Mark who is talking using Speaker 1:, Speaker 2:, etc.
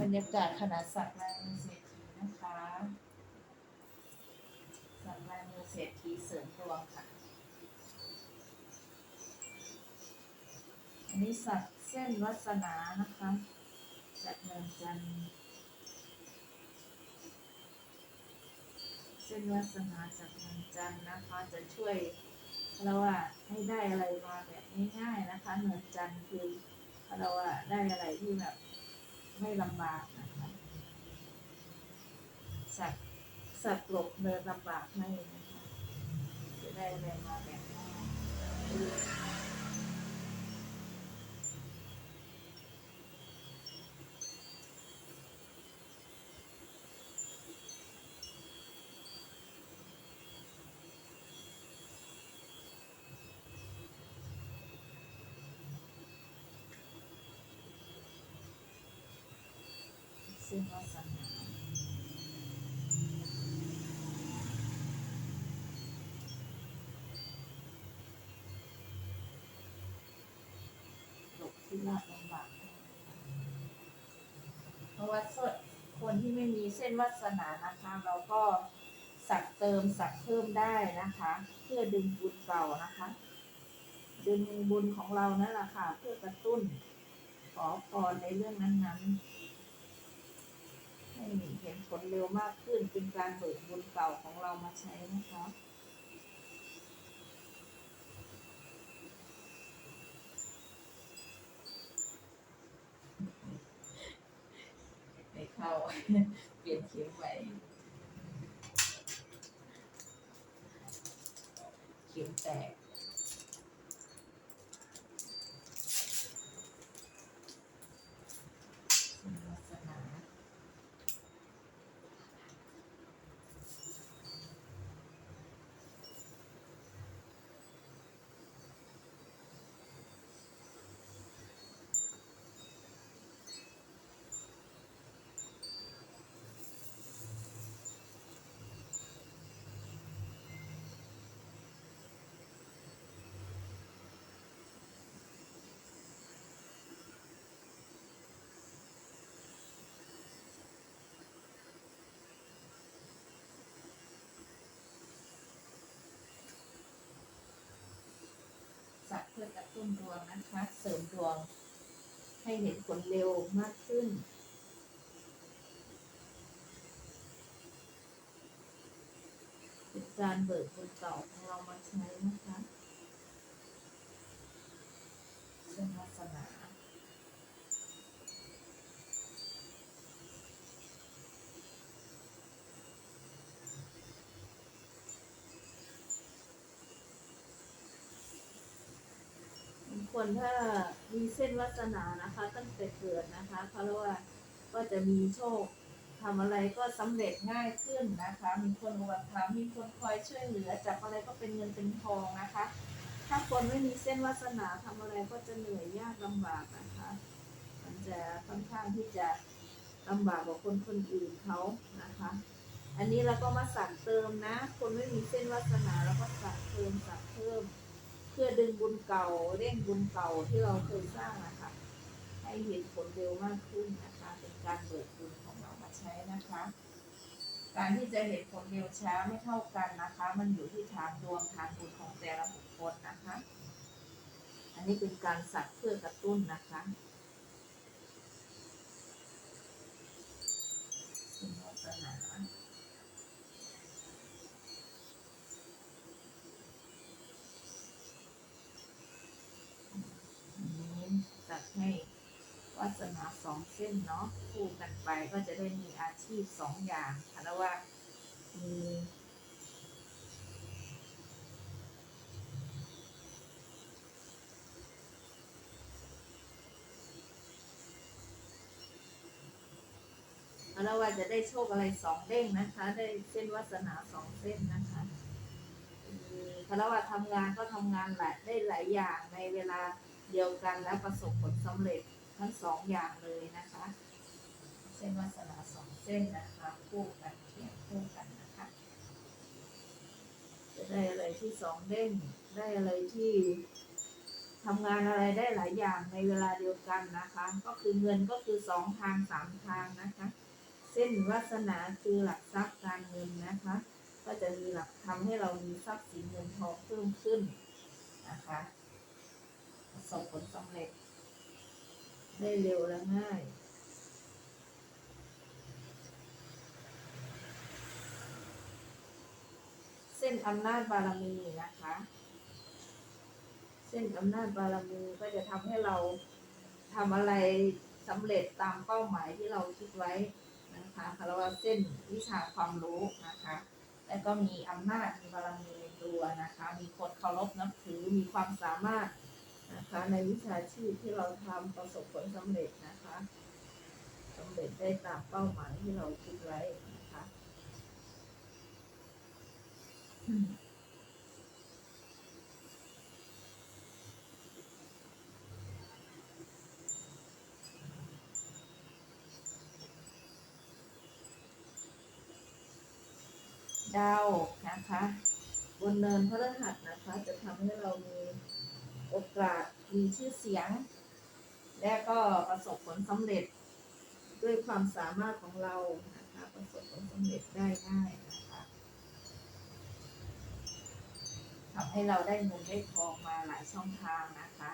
Speaker 1: บรรยากาศขณะสักลายมือเศรษฐีนะคะสักลายมือเศรษฐีเสริมดวงค่ะ อันนี้สักเส้นวัสนานะคะ จากเมืองจันทร์เส้นวัสนาจากเมืองจันทร์นะคะ จะช่วยเราว่าให้ได้อะไรมาแบบง่ายๆนะคะ เมืองจันทร์คือเราว่าได้อะไรที่แบบ ไม่ลำบากนะคะสัตว์สัตว์หลบเดินลำบากไม่นะคะจะได้อะไรมาแบบง่ เส้นวาสนาหลบที่ยากลำบากเพราะว่าส่วนคนที่ไม่มีเส้นวาสนานะคะ เราก็สักเติมสักเพิ่มได้นะคะ เพื่อดึงบุญเก่านะคะ ดึงบุญของเรานั่นแหละค่ะ เพื่อกระตุ้นขอพรในเรื่องนั้นๆ เห็นผลเร็วมากขึ้นเป็นการเบิกบุญเก่าของเรามาใช้นะคะไม่เข้าเปลี่ยนเข็มไปเข็มแตก เพื่อกระตุ้นดวงนะคะ เสริมดวง ให้เห็นผลเร็วมากขึ้น เป็นการเบิกบุญเก่าของเรามาใช้นะคะเส้นวาสนา บาง คนถ้ามีเส้นวาสนานะคะ ตั้งแต่เกิดนะคะเขาเรียกว่าก็จะมีโชคทำอะไรก็สำเร็จง่ายขึ้นนะคะ มีคนอุปถัมภ์มีคนคอยช่วยเหลือจับอะไรก็เป็นเงินเป็นทองนะคะ ถ้าคนไม่มีเส้นวาสนาทำอะไรก็จะเหนื่อยยากลำบากนะคะ มันจะค่อนข้างที่จะลำบากกว่าคนคนอื่นเขานะคะ อันนี้เราก็มาสั่งเติมนะ คนไม่มีเส้นวาสนาเราก็สั่งเติมสั่งเพิ่ม พื่อดึงบุญเก่าเร่งบุญเก่าที่เราเคยสร้างนะคะให้เห็นผลเร็วมากขึ้นนะคะ เป็นการเบิกบุญของเรามาใช้นะคะ การที่จะเห็นผลเร็วช้าไม่เท่ากันนะคะ มันอยู่ที่ทางดวงทางบุญของแต่ละบุคคลนะคะ อันนี้เป็นการสักเพื่อกระตุ้นนะคะเป็นวาสนา อันนี้จัดให้วา สนาสองเส้นเนาะคู่กันไปก็จะได้มีอาชีพสองอย่างค่ะแล้วว่ามีแล้วว่าจะได้โชคอะไรสองเด้งนะคะ ได้เส้นวาสนาสองเส้นนะคะคือคารวะทำงานก็ทำงานหลายได้หลายอย่างในเวลาเดียวกันและประสบผลสำเร็จ ทั้งสองอย่างเลยนะคะ เส้นวาสนาสองเส้นนะคะคู่กันเคียงคู่กันนะคะ จะได้อะไรที่สองเด้งได้อะไรที่ทำงานอะไรได้หลายอย่างในเวลาเดียวกันนะคะ ก็คือเงินก็คือสองทางสามทางนะคะ เส้นวาสนาคือหลักทรัพย์การเงินนะคะ ก็จะมีหลักทำให้เรามีทรัพย์สินเงินทองเพิ่มขึ้นนะคะประสบผลสำเร็จ ได้เร็วและง่ายเส้นอำนาจบารมีนะคะ เส้นอำนาจบารมีก็จะทำให้เราทำอะไรสำเร็จตามเป้าหมายที่เราคิดไว้นะคะเขารว่าเส้นวิชาความรู้นะคะ แล้วก็มีอำนาจมีบารมีในตัวนะคะ มีคนเคารพนับถือมีความสามารถ นะคะในวิชาชีพที่เราทำประสบผลสำเร็จนะคะสำเร็จได้ตามเป้าหมายที่เราคิดไว้นะคะดาวนะคะ บนเนินพระรหัสนะคะ จะทำให้เรามีาสมีชื่อเสียง และก็ประสบผลสำเร็จ ด้วยความสามารถของเรานะคะประสบผลสำเร็จได้ง่ายนะคะทำให้เราได้เงินได้ทองมาหลายช่องทางนะคะ